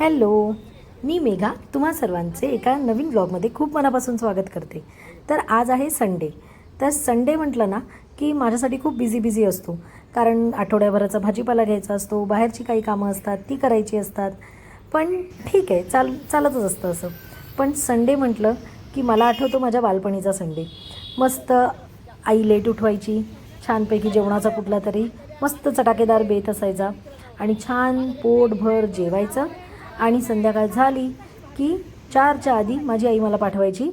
Hello मी मेघा तुम्हा सर्वांचे एका नवीन ब्लॉगमध्ये खूप मनापासून स्वागत करते. तर आज आहे संडे. तर संडे म्हटलं ना की माझ्यासाठी खूप बिझी बिझी असतो. कारण आठवड्याभराचा भाजीपाला घ्यायचा असतो बाहेरची काही कामं असतात ती करायची असतात. पण ठीक आहे चाल चालतच असतं असं. पण संडे म्हटलं की मला आठवतो माझ्या बालपणीचा संडे. मस्त आई लेट उठवायची छानपैकी जेवणाचा कुठला तरी मस्त चटाकेदार बेत असायचा आणि छान पोटभर जेवायचं. आणि संध्याकाळ झाली की चारच्या आधी माझी आई मला पाठवायची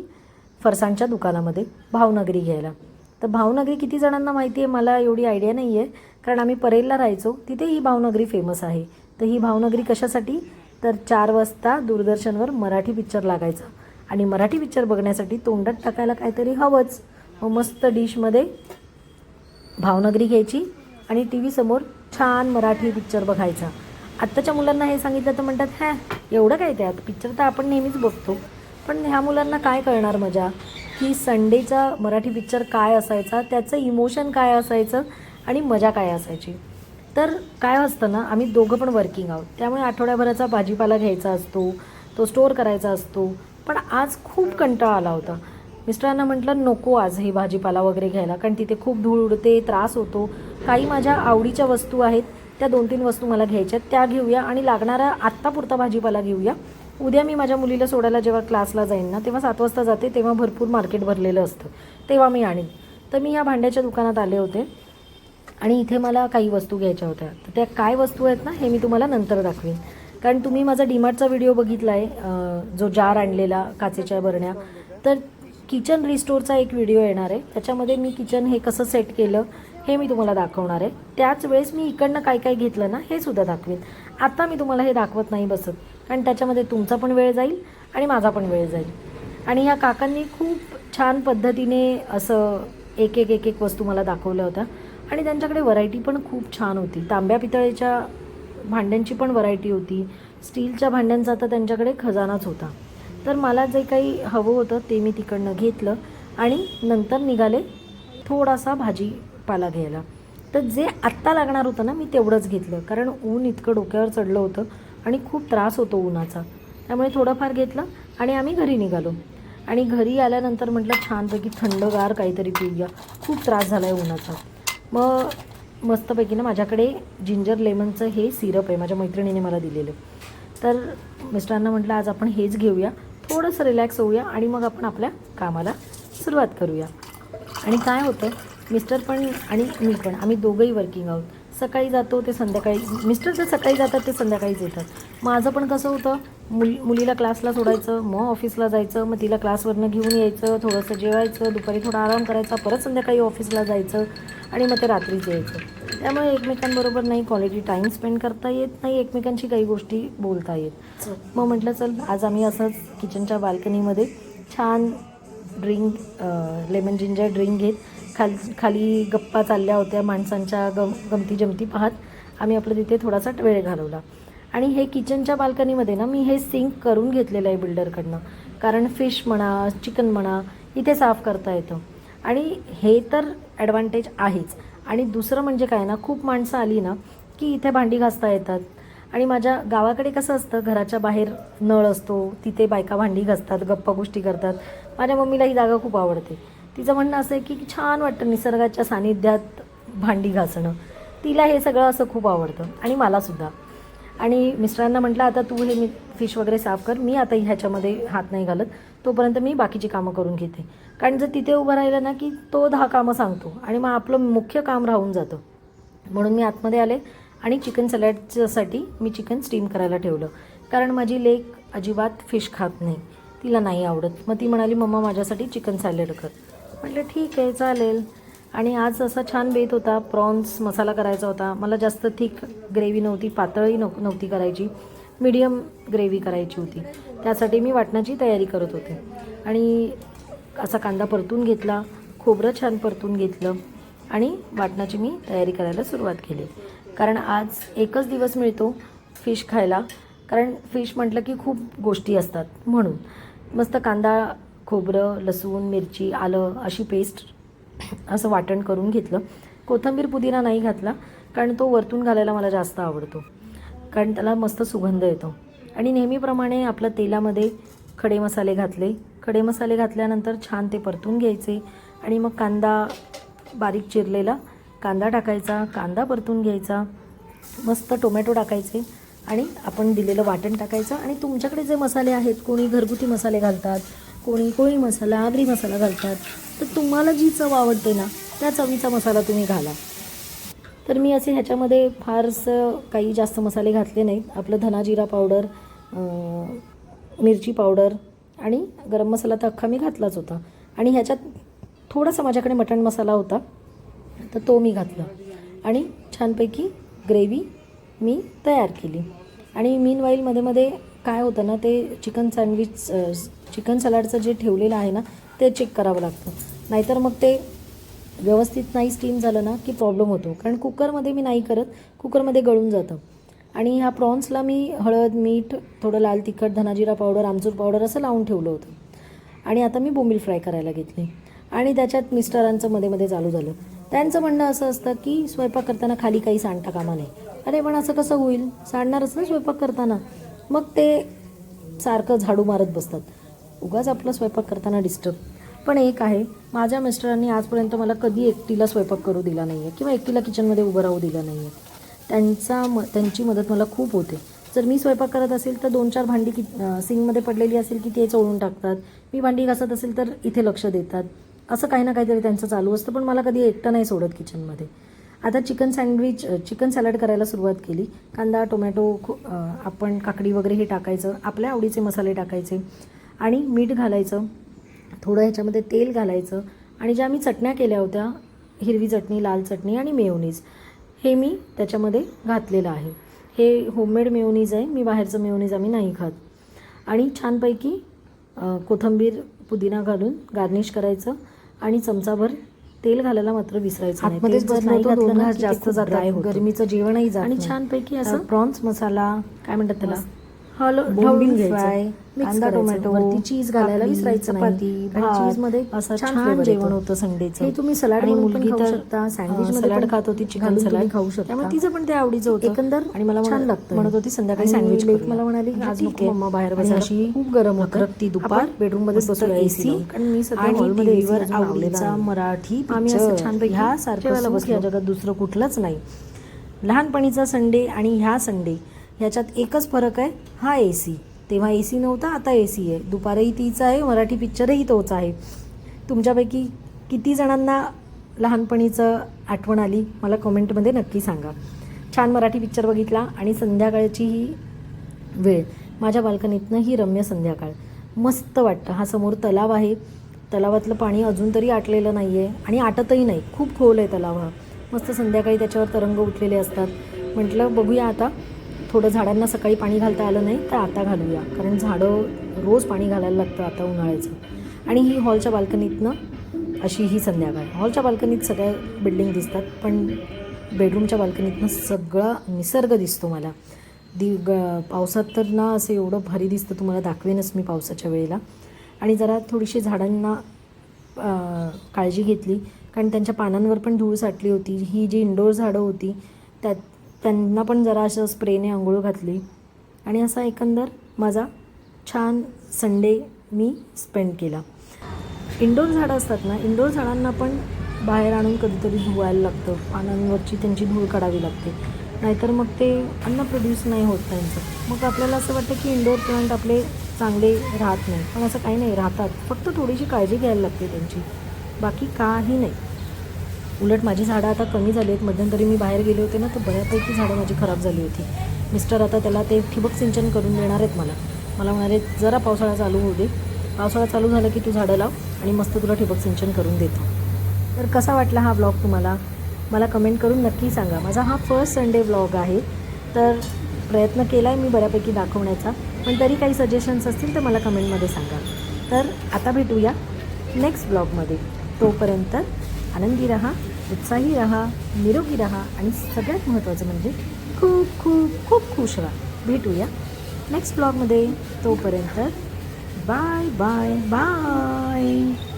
फरसाणच्या दुकानामध्ये भावनगरी घ्यायला. तर भावनगरी किती जणांना माहिती आहे? मला एवढी आयडिया नाही आहे कारण आम्ही परेलला राहायचो. तिथे ही भावनगरी फेमस आहे. तर ही भावनगरी कशासाठी? तर चार वाजता दूरदर्शनवर मराठी पिक्चर लागायचा. आणि मराठी पिक्चर बघण्यासाठी तोंडात टाकायला काहीतरी हवंच. मग मस्त डिशमध्ये भावनगरी घ्यायची आणि टी व्हीसमोर छान मराठी पिक्चर बघायचा. आत्ताच्या मुलांना हे सांगितलं तर म्हणतात हॅ एवढं काय त्यात? पिक्चर तर आपण नेहमीच बघतो. पण ह्या मुलांना काय कळणार मजा? की संडेचा मराठी पिक्चर काय असायचा? त्याचं इमोशन काय असायचं? आणि मजा काय असायची? तर काय असतं ना आम्ही दोघं पण वर्किंग आहोत त्यामुळे आठवड्याभराचा भाजीपाला घ्यायचा असतो तो स्टोअर करायचा असतो. पण आज खूप कंटाळा आला होता. मिस्टरांना म्हटलं नको आज हे भाजीपाला वगैरे घ्यायला कारण तिथे खूप धूळ उडते त्रास होतो. काही माझ्या आवडीच्या वस्तू आहेत त्या दोन तीन वस्तू मला घ्यायच्या आहेत. त्या घेऊया आणि लागणारा आत्तापुरता भाजीपाला घेऊया. उद्या मी माझ्या मुलीला सोडायला जेव्हा क्लासला जाईन ना तेव्हा सात वाजता जाते तेव्हा भरपूर मार्केट भरलेलं असतं. तेव्हा मी आणीन. तर मी ह्या भांड्याच्या दुकानात आले होते आणि इथे मला काही वस्तू घ्यायच्या होत्या. तर त्या काय वस्तू आहेत ना हे मी तुम्हाला नंतर दाखवेन. कारण तुम्ही माझा डीमार्टचा व्हिडिओ बघितला आहे जो जार आणलेला काचेच्या बरण्या तर किचन रिस्टोरचा एक व्हिडिओ येणार आहे. त्याच्यामध्ये मी किचन हे कसं सेट केलं हे मी तुम्हाला दाखवणार आहे. त्याच वेळेस मी इकडनं काय काय घेतलं ना हे सुद्धा दाखवेन. आता मी तुम्हाला हे दाखवत नाही बसत कारण त्याच्यामध्ये तुमचा पण वेळ जाईल आणि माझा पण वेळ जाईल. आणि ह्या काकांनी खूप छान पद्धतीने असं एक एक एक एक वस्तू मला दाखवल्या होत्या. आणि त्यांच्याकडे व्हरायटी पण खूप छान होती. तांब्या पितळेच्या भांड्यांची पण व्हरायटी होती. स्टीलच्या भांड्यांचा तर त्यांच्याकडे खजानाच होता. तर मला जे काही हवं होतं ते मी तिकडनं घेतलं आणि नंतर निघाले थोडासा भाजी पाला घ्यायला. तर जे आत्ता लागणार होतं ना मी तेवढंच घेतलं. कारण ऊन इतकं डोक्यावर चढलं होतं आणि खूप त्रास होतो उन्हाचा त्यामुळे थोडंफार घेतलं आणि आम्ही घरी निघालो. आणि घरी आल्यानंतर म्हटलं छानपैकी थंडगार काहीतरी पिऊया. खूप त्रास झाला आहे उन्हाचा मग मस्तपैकी ना माझ्याकडे जिंजर लेमनचं हे सिरप आहे माझ्या मैत्रिणीने मला दिलेलं. तर मिस्टरांना म्हटलं आज आपण हेच घेऊया. थोडंसं रिलॅक्स होऊया आणि मग आपण आपल्या कामाला सुरुवात करूया. आणि काय होतं? मिस्टर पण आणि मी पण. आम्ही दोघंही वर्किंग आहोत सकाळी जातो ते संध्याकाळी. मिस्टर जर सकाळी जातात ते संध्याकाळीच येतात. माझं पण कसं होतं मुल मुलीला क्लासला सोडायचं मग ऑफिसला जायचं मग तिला क्लासवरनं घेऊन यायचं थोडंसं जेवायचं दुपारी थोडा आराम करायचा परत संध्याकाळी ऑफिसला जायचं आणि मग ते रात्रीच यायचं. त्यामुळे एकमेकांबरोबर नाही क्वालिटी टाईम स्पेंड करता येत नाही एकमेकांशी काही गोष्टी बोलता येत. मग म्हटलं चल आज आम्ही असंच किचनच्या बाल्कनीमध्ये छान ड्रिंक लेमन जिंजर ड्रिंक घेत खाल खाली गप्पा चालल्या होत्या माणसांच्या गम गमती जमती पाहत. आम्ही आपलं तिथे थोडासा वेळ घालवला. आणि हे किचनच्या बाल्कनीमध्ये ना मी हे सिंक करून घेतलेलं आहे बिल्डरकडनं. कारण फिश म्हणा चिकन म्हणा इथे साफ करता येतं. आणि हे तर ॲडव्हान्टेज आहेच. आणि दुसरं म्हणजे काय ना खूप माणसं आली ना की इथे भांडी घासता येतात. आणि माझ्या गावाकडे कसं असतं घराच्या बाहेर नळ असतो तिथे बायका भांडी घासतात गप्पा गोष्टी करतात. माझ्या मम्मीला ही जागा खूप आवडते. तिचं म्हणणं असं आहे की छान वाटतं निसर्गाच्या सानिध्यात भांडी घासणं. तिला हे सगळं असं खूप आवडतं आणि मलासुद्धा आणि मिस्टरांना म्हटलं आता तू हे मी फिश वगैरे साफ कर. मी आता ह्याच्यामध्ये हात नाही घालत. तोपर्यंत मी बाकीची कामं करून घेते. कारण जर तिथे उभं राहिलं ना की तो दहा कामं सांगतो आणि मग आपलं मुख्य काम राहून जातं. म्हणून मी आतमध्ये आले आणि चिकन सॅलडच्यासाठी मी चिकन स्टीम करायला ठेवलं. कारण माझी लेक अजिबात फिश खात नाही. तिला नाही आवडत. मग ती म्हणाली मम्मा माझ्यासाठी चिकन सॅलड कर. म्हटलं ठीक आहे चालेल. आणि आज असा छान बेत होता प्रॉन्स मसाला करायचा होता. मला जास्त थिक ग्रेव्ही नव्हती पातळही नव नव्हती करायची. मीडियम ग्रेव्ही करायची होती. त्यासाठी मी वाटणाची तयारी करत होते. आणि असा कांदा परतून घेतला खोबरं छान परतून घेतलं आणि वाटणाची मी तयारी करायला सुरुवात केली. कारण आज एकच दिवस मिळतो फिश खायला. कारण फिश म्हटलं की खूप गोष्टी असतात म्हणून. मस्त कांदा खोबरं लसूण मिरची आलं अशी पेस्ट असं वाटण करून घेतलं. कोथिंबीर पुदिना नाही घातला कारण तो वरतून घालायला मला जास्त आवडतो. कारण त्याला मस्त सुगंध येतो. आणि नेहमीप्रमाणे आपलं तेलामध्ये खडे मसाले घातले. खडे मसाले घातल्यानंतर छान ते परतून घ्यायचे. आणि मग कांदा बारीक चिरलेला कांदा टाकायचा कांदा परतून घ्यायचा मस्त टोमॅटो टाकायचे आणि आपण दिलेलं वाटण टाकायचं. आणि तुमच्याकडे जे मसाले आहेत कोणी घरगुती मसाले घालतात कोणी कोळी मसाला आगरी मसाला घालतात. तर तुम्हाला जी चव आवडते ना त्या चवीचा मसाला तुम्ही घाला. तर मी असे ह्याच्यामध्ये फारसं काही जास्त मसाले घातले नाहीत. आपलं धना जिरा पावडर मिरची पावडर आणि गरम मसाला तर अख्खा मी घातलाच होता. आणि ह्याच्यात थोडासा माझ्याकडे मटण मसाला होता तर तो मी घातला. आणि छानपैकी ग्रेव्ही मी तयार केली. आणि मीन मध्ये मध्ये काय होतं ना ते चिकन सँडविच चिकन सलाडचं जे ठेवलेलं आहे ना ते चेक करावं लागतं. नाहीतर मग ते व्यवस्थित नाही स्टीम झालं ना की प्रॉब्लेम होतो. कारण कुकरमध्ये मी नाही करत कुकरमध्ये गळून जातं. आणि ह्या प्रॉन्सला मी हळद मीठ थोडं लाल तिखट धनाजिरा पावडर आमचूर पावडर असं लावून ठेवलं होतं. आणि आता मी बोंबील फ्राय करायला घेतली. आणि त्याच्यात मिस्टरांचं मध्ये मध्ये चालू झालं. त्यांचं म्हणणं असं असतं की स्वयंपाक करताना खाली काही सांडता कामा नाही अरे पण असं कसं होईल? सांडणारच ना स्वयंपाक करताना. मग ते सारखं झाडू मारत बसतात. उगाच आपला स्वयंपाक करताना डिस्टर्ब पण एक आहे माझ्या मिस्टरांनी आजपर्यंत मला कधी एकटीला स्वयंपाक करू दिला नाही आहे किंवा एकटीला किचनमध्ये उभं राहू दिलं नाही आहे त्यांचा म त्यांची मदत मला खूप होते. जर मी स्वयंपाक करत असेल तर दोन चार भांडी कि सिंगमध्ये पडलेली असेल की ते चोळून टाकतात. मी भांडी घासत असेल तर इथे लक्ष देतात. असं काही ना काहीतरी त्यांचं चालू असतं पण मला कधी एकटं नाही सोडत किचनमध्ये आता चिकन सँडविच चिकन सॅलड करायला सुरुवात केली. कांदा टोमॅटो खू- आपण काकडी वगैरे हे टाकायचं. आपल्या आवडीचे मसाले टाकायचे. आणि मीठ घालायचं. थोडं ह्याच्यामध्ये तेल घालायचं. आणि ज्या मी चटण्या केल्या होत्या हिरवी चटणी लाल चटणी आणि मेयोनीज हे मी त्याच्यामध्ये घातलेलं आहे. हे होममेड मेयोनीज आहे. मी बाहेरचं मेयोनीज आम्ही नाही खात. आणि छानपैकी कोथंबीर कोथिंबीर पुदिना घालून गार्निश करायचं. आणि चमचाभर तेल घालायला मात्र विसरायचं नाही. आतमध्येच नाही घातलं ना जास्त होतं. गरमीचं जेवणही जात आणि. छानपैकी असं प्रॉन्स मसाला काय म्हणतात त्याला हलो ढवळून फ्राय, कांदा, करायचं. टोमॅटो, वरती चीज घालायला विसरायचं नाही चपाती, आणि चीजमध्ये असं छान छान जेवण. होतं संडेचं हे तुम्ही सलाड आणि मुलगी खाऊ शकता, अं, सँडविचमध्ये सलाड खात होती चिकन सलाड खाऊ शकता. तिचं पण ते आवडीचं होतं एकंदर आणि मला छान लागतं. म्हणत होती संध्याकाळी आणि सँडविच. मला म्हणाली, आज. मम्मा बाहेर आणि. अशी खूप गरम होतं. रखरखती दुपार मस्त बसूया AC एसी. कारण मी सध्या आणि हॉलमध्ये आवडीचा. मराठी आम्ही असं पिक्चर छानपैकी ह्यासारखं जेवायला सुख या बसलो. जगात दुसरं कुठलंच नाही लहानपणीचा संडे आणि ह्या संडे ह्याच्यात एकच फरक आहे हा ए सी तेव्हा ए सी नव्हता आता ए सी आहे. दुपारही तीच आहे मराठी पिक्चरही तोच आहे. तुमच्यापैकी किती जणांना लहानपणीचं आठवण आली? मला कमेंटमध्ये नक्की सांगा. छान मराठी पिक्चर बघितला आणि संध्याकाळची ही वेळ. माझ्या बाल्कनीतनं ही रम्य संध्याकाळ. मस्त वाटतं. हा समोर तलाव आहे. तलावातलं पाणी अजून तरी आटलेलं नाही आहे आणि आटतही नाही. खूप खोल आहे तलाव हा. मस्त संध्याकाळी त्याच्यावर तरंग उठलेले असतात. म्हटलं बघूया आता. थोडं झाडांना सकाळी पाणी घालता आलं नाही तर आता घालूया. कारण झाडं रोज पाणी घालायला लागतं आता उन्हाळ्याचं. आणि ही हॉलच्या बाल्कनीतनं अशी ही संध्याकाळ हॉलच्या बाल्कनीत सगळ्या बिल्डिंग दिसतात पण बेडरूमच्या बाल्कनीतनं सगळा निसर्ग दिसतो मला. दि ग पावसात तर ना असं एवढं भारी दिसतं तुम्हाला दाखवेनच मी पावसाच्या वेळेला. आणि जरा थोडीशी झाडांना काळजी घेतली कारण त्यांच्या पानांवर पण धूळ साठली होती. ही जी इंडोर झाडं होती त्यात त्यांना पण जरा असं स्प्रेने आंघोळ घातली. आणि असा एकंदर माझा छान संडे मी स्पेंड केला. इंडोर झाडं असतात ना इंडोर झाडांना पण बाहेर आणून कधीतरी धुवायला लागतं. पानांवरची त्यांची धूळ काढावी लागते. नाहीतर मग ते अन्न प्रोड्यूस नाही होत त्यांचं. मग आपल्याला असं वाटतं की इंडोर प्लांट आपले चांगले राहत नाही. पण असं काही नाही राहतात. फक्त थोडीशी काळजी घ्यायला लागते त्यांची. बाकी काही नाही. उलट माझी झाडं आता कमी झाली आहेत. मध्यंतरी मी बाहेर गेले होते ना तर बऱ्यापैकी झाडं माझी खराब झाली होती. मिस्टर आता त्याला ते ठिबक सिंचन करून देणार आहेत मला. मला म्हणाले जरा पावसाळा चालू होऊ दे. पावसाळा चालू झाला की तू झाडं लाव आणि मस्त तुला ठिबक सिंचन करून देतो. तर कसा वाटला हा ब्लॉग तुम्हाला? मला कमेंट करून नक्की सांगा. माझा हा फर्स्ट संडे ब्लॉग आहे. तर प्रयत्न केला आहे मी बऱ्यापैकी दाखवण्याचा. पण तरी काही सजेशन्स असतील तर मला कमेंटमध्ये सांगा. तर आता भेटूया नेक्स्ट ब्लॉगमध्ये. तोपर्यंत आनंदी रहा उत्साही रहा निरोगी रहा आणि सगळ्यात महत्त्वाचं म्हणजे खूप खूप खूप खुश राहा. भेटूया नेक्स्ट ब्लॉगमध्ये तोपर्यंत बाय बाय बाय